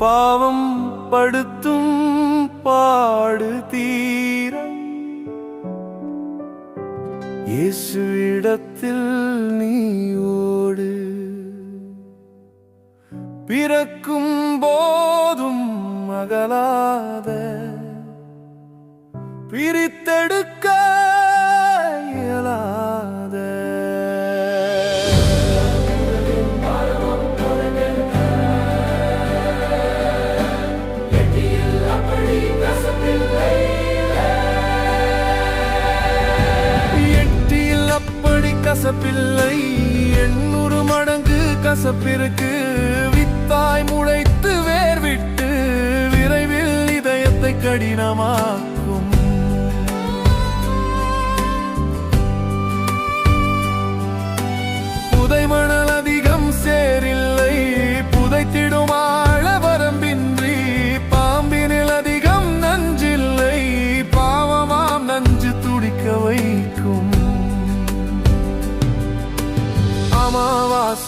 பாவம் படுத்தும் பாடு தீர இயேசுவிடத்தில் நீ ஓடு. பிறக்கும் போதும் மகளாத பிரித்தெடுக்க கசப்பில்லை. எண்ணூறு மடங்கு கசப்பிற்கு வித்தாய் முளைத்து வேர்விட்டு விரைவில் இதயத்தை கடினமா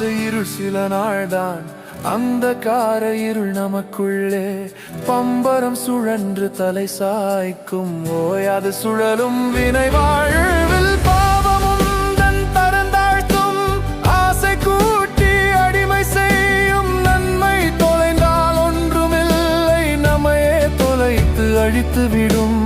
அமாவாசை இருள் சில நாள்தான். அந்த கார இருள் நமக்குள்ளே பம்பரம் சுழன்று தலை சாய்க்கும். ஓயாது சுழலும் வினை வாழ்வில் பாவமும் தன் தரந்தாழ்த்தும் ஆசை கூட்டி அடிமை செய்யும் நன்மை தொலைந்தால் ஒன்றுமில்லை. நம்மையே தொலைத்து அழித்து விடும்.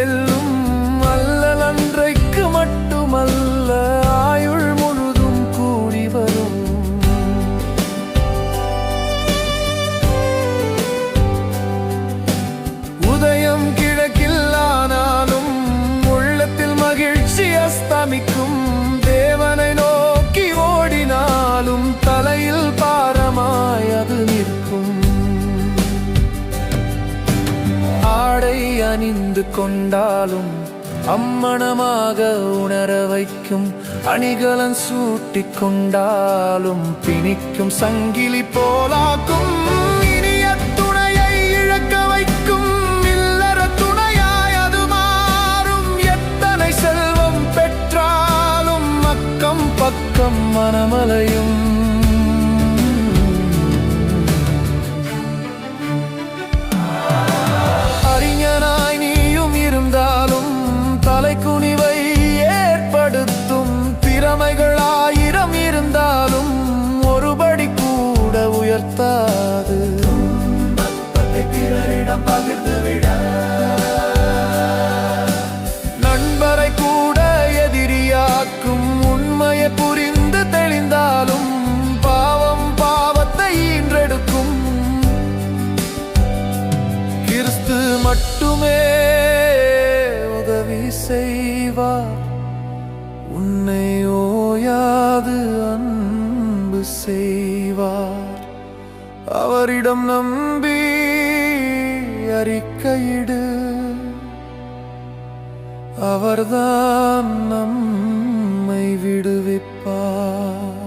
செல்லும் அல்லல் அன்றைக்கு மட்டுமல்ல. அணிந்து கொண்டாலும் அம்மணமாக உணர வைக்கும் அணிகலன் சூட்டி கொண்டாலும் பிணிக்கும் சங்கிலி போலாக்கும். இனிய துணையை இழக்க வைக்கும் இல்லற துணையாய் அது மாறும். எத்தனை செல்வம் பெற்றாலும் அக்கம் பக்கம் மனமலையும் பிறரிடம் பகிர்ந்து விட. நண்பரை கூட எதிரியாக்கும் உண்மையை புரிந்து தெளிந்தாலும் பாவம் பாவத்தை ஈன்றெடுக்கும். கிறிஸ்து மட்டுமே உதவி செய்வார். உன்னை ஓயாது அன்பு செய்வார். அவரிடம் நம்பி அறிக்கையிடு. அவர்தான் நம்மை விடுவிப்பார்.